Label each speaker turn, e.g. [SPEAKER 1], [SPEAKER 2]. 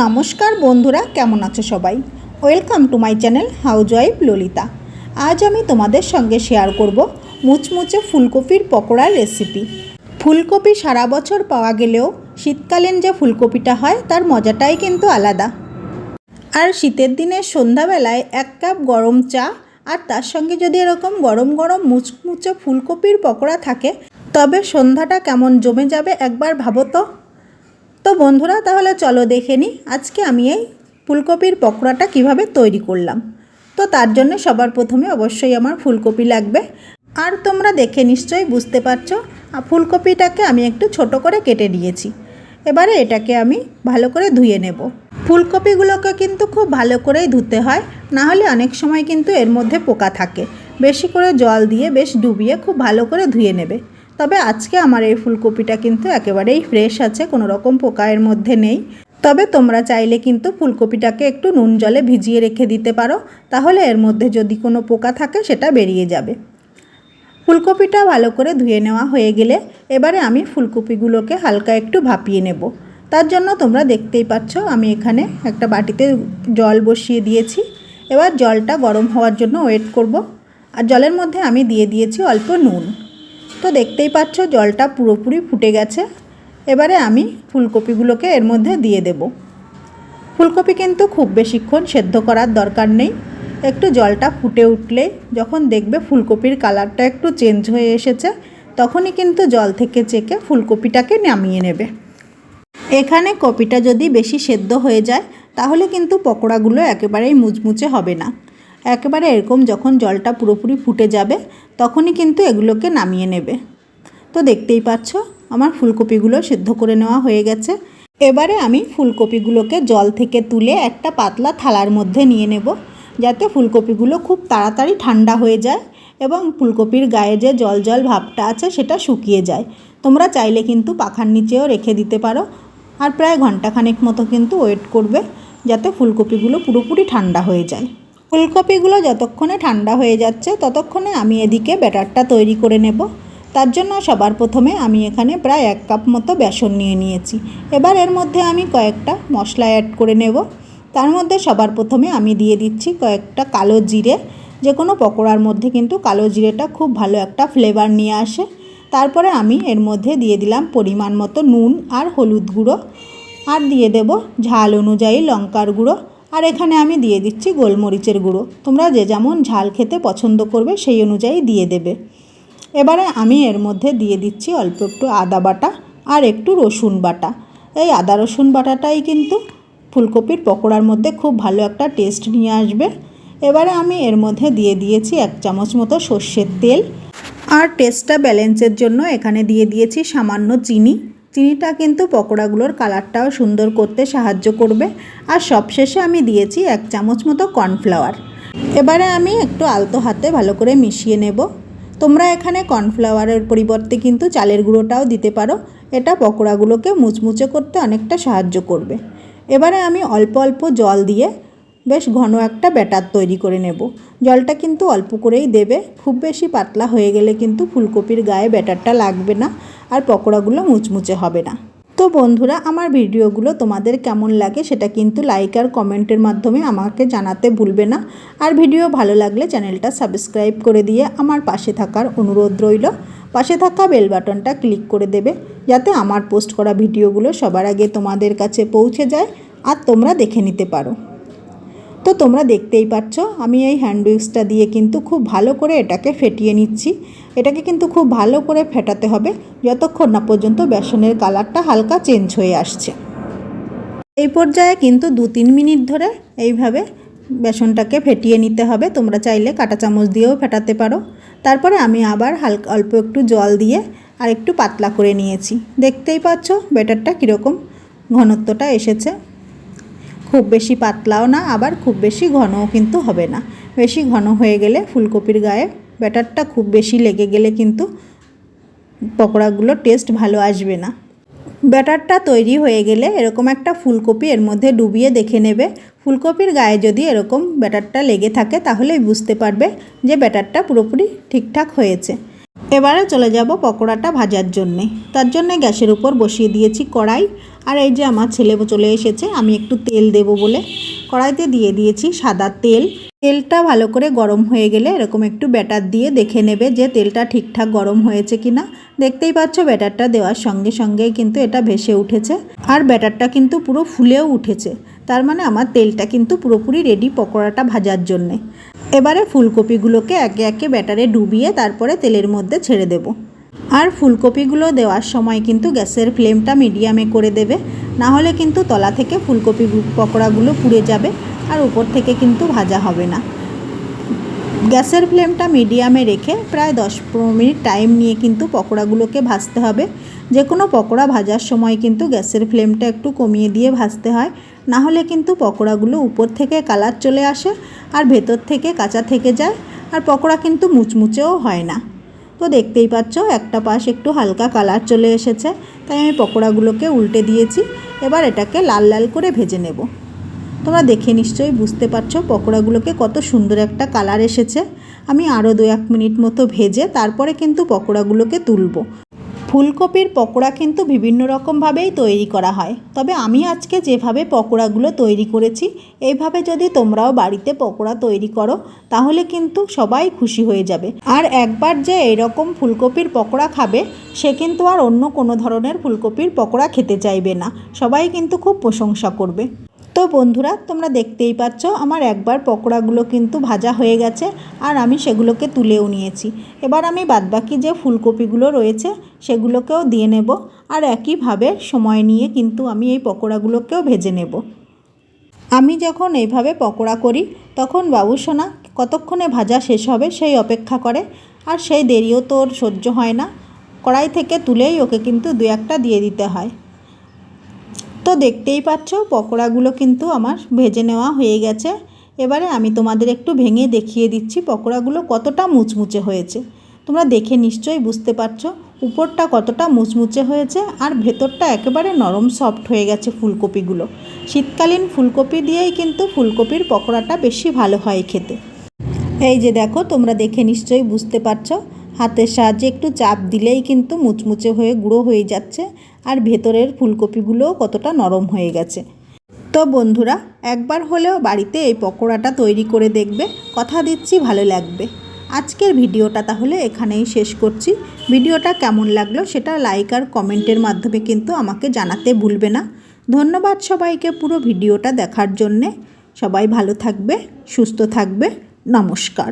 [SPEAKER 1] নমস্কার বন্ধুরা, কেমন আছো সবাই? Welcome to my channel housewife Lalita আজ আমি তোমাদের সঙ্গে শেয়ার করব মুচমুচে ফুলকপির পকোড়ার রেসিপি ফুলকপি সারা বছর পাওয়া গেলেও শীতকালীন যে ফুলকপিটা হয়, তার মজাটাই কিন্তু আলাদা। আর শীতের দিনে সন্ধ্যাবেলায় এক কাপ গরম চা আর তার সঙ্গে যদি এরকম গরম গরম মুচমুচে ফুলকপির পকোড়া থাকে, তবে সন্ধ্যাটা কেমন জমে যাবে একবার ভাবো তো। তো বন্ধুরা, তাহলে চলো দেখে নিই আজকে আমি এই ফুলকপির পকোড়াটা কীভাবে তৈরি করলাম। তো তার জন্য সবার প্রথমে অবশ্যই আমার ফুলকপি লাগবে। আর তোমরা দেখে নিশ্চয়ই বুঝতে পারছ ফুলকপিটাকে আমি একটু ছোট করে কেটে নিয়েছি। এবারে এটাকে আমি ভালো করে ধুয়ে নেব। ফুলকপিগুলোকে কিন্তু খুব ভালো করেই ধুতে হয়, না হলে অনেক সময় কিন্তু এর মধ্যে পোকা থাকে। বেশি করে জল দিয়ে বেশ ডুবিয়ে খুব ভালো করে ধুয়ে নেবে। তবে আজকে আমার এই ফুলকপিটা কিন্তু একেবারেই ফ্রেশ আছে, কোনো রকম পোকা এর মধ্যে নেই। তবে তোমরা চাইলে কিন্তু ফুলকপিটাকে একটু নুন জলে ভিজিয়ে রেখে দিতে পারো, তাহলে এর মধ্যে যদি কোনো পোকা থাকে সেটা বেরিয়ে যাবে। ফুলকপিটা ভালো করে ধুয়ে নেওয়া হয়ে গেলে এবারে আমি ফুলকপিগুলোকে হালকা একটু ভাপিয়ে নেব। তার জন্য তোমরা দেখতেই পাচ্ছ আমি এখানে একটা বাটিতে জল বসিয়ে দিয়েছি। এবার জলটা গরম হওয়ার জন্য ওয়েট করব। আর জলের মধ্যে আমি দিয়ে দিয়েছি অল্প নুন। তো দেখতেই পাচ্ছ জলটা পুরোপুরি ফুটে গেছে। এবারে আমি ফুলকপিগুলোকে এর মধ্যে দিয়ে দেব। ফুলকপি কিন্তু খুব বেশিক্ষণ সেদ্ধ করার দরকার নেই। একটু জলটা ফুটে উঠলে যখন দেখবে ফুলকপির কালারটা একটু চেঞ্জ হয়ে এসেছে, তখনই কিন্তু জল থেকে চেকে ফুলকপিটাকে নামিয়ে নেবে। এখানে কপিটা যদি বেশি সেদ্ধ হয়ে যায়, তাহলে কিন্তু পকোড়াগুলো একেবারেই মুচমুচে হবে না। একেবারে এরকম যখন জলটা পুরোপুরি ফুটে যাবে, তখনই কিন্তু এগুলোকে নামিয়ে নেবে। তো দেখতেই পাচ্ছ, আমার ফুলকপিগুলো সেদ্ধ করে নেওয়া হয়ে গেছে। এবারে আমি ফুলকপিগুলোকে জল থেকে তুলে একটা পাতলা থালার মধ্যে নিয়ে নেব, যাতে ফুলকপিগুলো খুব তাড়াতাড়ি ঠান্ডা হয়ে যায় এবং ফুলকপির গায়ে যে জল জল ভাবটা আছে সেটা শুকিয়ে যায়। তোমরা চাইলে কিন্তু পাখার নিচেও রেখে দিতে পারো, আর প্রায় ঘন্টাখানেক মতো কিন্তু ওয়েট করবে, যাতে ফুলকপিগুলো পুরোপুরি ঠান্ডা হয়ে যায়। ফুলকপিগুলো যতক্ষণে ঠান্ডা হয়ে যাচ্ছে, ততক্ষণে আমি এদিকে ব্যাটারটা তৈরি করে নেব। তার জন্য সবার প্রথমে আমি এখানে প্রায় এক কাপ মতো বেসন নিয়ে নিয়েছি। এবার এর মধ্যে আমি কয়েকটা মশলা অ্যাড করে নেব। তার মধ্যে সবার প্রথমে আমি দিয়ে দিচ্ছি কয়েকটা কালো জিরে। যে কোনো পকোড়ার মধ্যে কিন্তু কালো জিরেটা খুব ভালো একটা ফ্লেভার নিয়ে আসে। তারপরে আমি এর মধ্যে দিয়ে দিলাম পরিমাণ মতো নুন আর হলুদ গুঁড়ো। আর দিয়ে দেব ঝাল অনুযায়ী লঙ্কার গুঁড়ো। আর এখানে আমি দিয়ে দিচ্ছি গোলমরিচের গুঁড়ো। তোমরা যে যেমন ঝাল খেতে পছন্দ করবে সেই অনুযায়ী দিয়ে দেবে। এবারে আমি এর মধ্যে দিয়ে দিচ্ছি অল্প একটু আদা বাটা আর একটু রসুন বাটা। এই আদা রসুন বাটাটাই কিন্তু ফুলকপির পকোড়ার মধ্যে খুব ভালো একটা টেস্ট নিয়ে আসবে। এবারে আমি এর মধ্যে দিয়ে দিয়েছি এক চামচ মতো সর্ষের তেল। আর টেস্টটা ব্যালেন্সের জন্য এখানে দিয়ে দিয়েছি সামান্য চিনি। চিনিটা কিন্তু পকোড়াগুলোর কালারটাও সুন্দর করতে সাহায্য করবে। আর সবশেষে আমি দিয়েছি এক চামচ মতো কর্নফ্লাওয়ার। এবারে আমি একটু আলতো হাতে ভালো করে মিশিয়ে নেব। তোমরা এখানে কর্নফ্লাওয়ারের পরিবর্তে কিন্তু চালের গুঁড়োটাও দিতে পারো। এটা পকোড়াগুলোকে মুচমুচে করতে অনেকটা সাহায্য করবে। এবারে আমি অল্প অল্প জল দিয়ে বেশ ঘন একটা ব্যাটার তৈরি করে নেব। জলটা কিন্তু অল্প করেই দেবে। খুব বেশি পাতলা হয়ে গেলে কিন্তু ফুলকপির গায়ে ব্যাটারটা লাগবে না আর পকোড়াগুলো মুচমুচে হবে না। তো বন্ধুরা, আমার ভিডিওগুলো তোমাদের কেমন লাগে সেটা কিন্তু লাইক আর কমেন্টের মাধ্যমে আমাকে জানাতে ভুলবে না। আর ভিডিও ভালো লাগলে চ্যানেলটা সাবস্ক্রাইব করে দিয়ে আমার পাশে থাকার অনুরোধ রইল। পাশে থাকা বেল বাটনটা ক্লিক করে দেবে যাতে আমার পোস্ট করা ভিডিওগুলো সবার আগে তোমাদের কাছে পৌঁছে যায় আর তোমরা দেখে নিতে পারো। তো তোমরা দেখতেই পাচ্ছ, আমি এই হ্যান্ড উইক্সটা দিয়ে কিন্তু খুব ভালো করে এটাকে ফেটিয়ে নিচ্ছি। এটাকে কিন্তু খুব ভালো করে ফেটাতে হবে, যতক্ষণ না পর্যন্ত বেসনের কালারটা হালকা চেঞ্জ হয়ে আসছে। এই পর্যায়ে কিন্তু দু তিন মিনিট ধরে এইভাবে বেসনটাকে ফেটিয়ে নিতে হবে। তোমরা চাইলে কাঁটা চামচ দিয়েও ফেটাতে পারো। তারপরে আমি আবার হালকা, অল্প একটু জল দিয়ে আর একটু পাতলা করে নিয়েছি। দেখতেই পাচ্ছ, ব্যাটারটা কীরকম, ঘনত্বটা এসেছে। খুব বেশি পাতলাও না, আবার খুব বেশি ঘনও কিন্তু হবে না। বেশি ঘন হয়ে গেলে ফুলকপির গায়ে ব্যাটারটা খুব বেশি লেগে গেলে কিন্তু পকোড়াগুলোর টেস্ট ভালো আসবে না। ব্যাটারটা তৈরি হয়ে গেলে এরকম একটা ফুলকপি এর মধ্যে ডুবিয়ে দেখে নেবে। ফুলকপির গায়ে যদি এরকম ব্যাটারটা লেগে থাকে তাহলেই বুঝতে পারবে যে ব্যাটারটা পুরোপুরি ঠিকঠাক হয়েছে। এবারে চলে যাব পকোড়াটা ভাজার জন্যে। তার জন্যে গ্যাসের উপর বসিয়ে দিয়েছি কড়াই। আর এই যে আমার ছেলে চলে এসেছে, আমি একটু তেল দেব বলে। কড়াইতে দিয়ে দিয়েছি সাদা তেল। তেলটা ভালো করে গরম হয়ে গেলে এরকম একটু ব্যাটার দিয়ে দেখে নেবে যে তেলটা ঠিকঠাক গরম হয়েছে কি না দেখতেই পাচ্ছ ব্যাটারটা দেওয়ার সঙ্গে সঙ্গেই কিন্তু এটা ভেসে উঠেছে। আর ব্যাটারটা কিন্তু পুরো ফুলেও উঠেছে। তার মানে আমার তেলটা কিন্তু পুরোপুরি রেডি পকোড়াটা ভাজার জন্যে। এবারে ফুলকপিগুলোকে একে একে ব্যাটারে ডুবিয়ে তারপরে তেলের মধ্যে ছেড়ে দেব। আর ফুলকপিগুলো দেওয়ার সময় কিন্তু গ্যাসের ফ্লেমটা মিডিয়ামে করে দেবে। না হলে কিন্তু তলা থেকে ফুলকপি পকোড়াগুলো পুড়ে যাবে আর উপর থেকে কিন্তু ভাজা হবে না। গ্যাসের ফ্লেমটা মিডিয়ামে রেখে প্রায় দশ পনেরো মিনিট টাইম নিয়ে কিন্তু পকোড়াগুলোকে ভাজতে হবে। যে কোনো পকোড়া ভাজার সময় কিন্তু গ্যাসের ফ্লেমটা একটু কমিয়ে দিয়ে ভাজতে হয়। না হলে কিন্তু পকোড়াগুলো উপর থেকে কালার চলে আসে আর ভেতর থেকে কাঁচা থেকে যায় আর পকোড়া কিন্তু মুচমুচেও হয় না। তো দেখতেই পাচ্ছ, একটা পাশ একটু হালকা কালার চলে এসেছে, তাই আমি পকোড়াগুলোকে উল্টে দিয়েছি। এবার এটাকে লাল লাল করে ভেজে নেব। তোমরা দেখে নিশ্চয়ই বুঝতে পারছ পকোড়াগুলোকে কত সুন্দর একটা কালার এসেছে। আমি আরও দু এক মিনিট মতো ভেজে তারপরে কিন্তু পকোড়াগুলোকে তুলব। ফুলকপির পকোড়া কিন্তু বিভিন্ন রকমভাবেই তৈরি করা হয়। তবে আমি আজকে যেভাবে পকোড়াগুলো তৈরি করেছি, এইভাবে যদি তোমরাও বাড়িতে পকোড়া তৈরি করো, তাহলে কিন্তু সবাই খুশি হয়ে যাবে। আর একবার যে এরকম ফুলকপির পকোড়া খাবে, সে কিন্তু আর অন্য কোনো ধরনের ফুলকপির পকোড়া খেতে চাইবে না। সবাই কিন্তু খুব প্রশংসা করবে। তো বন্ধুরা, তোমরা দেখতেই পাচ্ছ আমার একবার পকোড়াগুলো কিন্তু ভাজা হয়ে গেছে আর আমি সেগুলোকে তুলেও নিয়েছি। এবার আমি বাদবাকি যে ফুলকপিগুলো রয়েছে সেগুলোকেও দিয়ে নেব আর একইভাবে সময় নিয়ে কিন্তু আমি এই পকোড়াগুলোকেও ভেজে নেব। আমি যখন এইভাবে পকোড়া করি, তখন বাবুসোনা কতক্ষণে ভাজা শেষ হবে সেই অপেক্ষা করে। আর সেই দেরিও তো ওর সহ্য হয় না। কড়াই থেকে তুলেই ওকে কিন্তু দু একটা দিয়ে দিতে হয়। তো দেখতেই পাচ্ছ, পকোড়াগুলো কিন্তু আমার ভেজে নেওয়া হয়ে গেছে। এবারে আমি তোমাদের একটু ভেঙে দেখিয়ে দিচ্ছি পকোড়াগুলো কতটা মুচমুচে হয়েছে। তোমরা দেখে নিশ্চয়ই বুঝতে পারছ, উপরটা কতটা মুচমুচে হয়েছে আর ভেতরটা একেবারে নরম সফট হয়ে গেছে ফুলকপিগুলো। শীতকালীন ফুলকপি দিয়েই কিন্তু ফুলকপির পকোড়াটা বেশি ভালো হয় খেতে। এই যে দেখো, তোমরা দেখে নিশ্চয়ই বুঝতে পারছ হাতের সাহায্যে একটু চাপ দিলেই কিন্তু মুচমুচে হয়ে গুঁড়ো হয়ে যাচ্ছে আর ভেতরের ফুলকপিগুলোও কতটা নরম হয়ে গেছে। তো বন্ধুরা, একবার হলেও বাড়িতে এই পকোড়াটা তৈরি করে দেখবে, কথা দিচ্ছি, ভালো লাগবে। আজকের ভিডিওটা তাহলে এখানেই শেষ করছি। ভিডিওটা কেমন লাগল সেটা লাইক আর কমেন্টের মাধ্যমে কিন্তু আমাকে জানাতে ভুলবে না। ধন্যবাদ সবাইকে পুরো ভিডিওটা দেখার জন্যে। সবাই ভালো থাকবে, সুস্থ থাকবে। নমস্কার।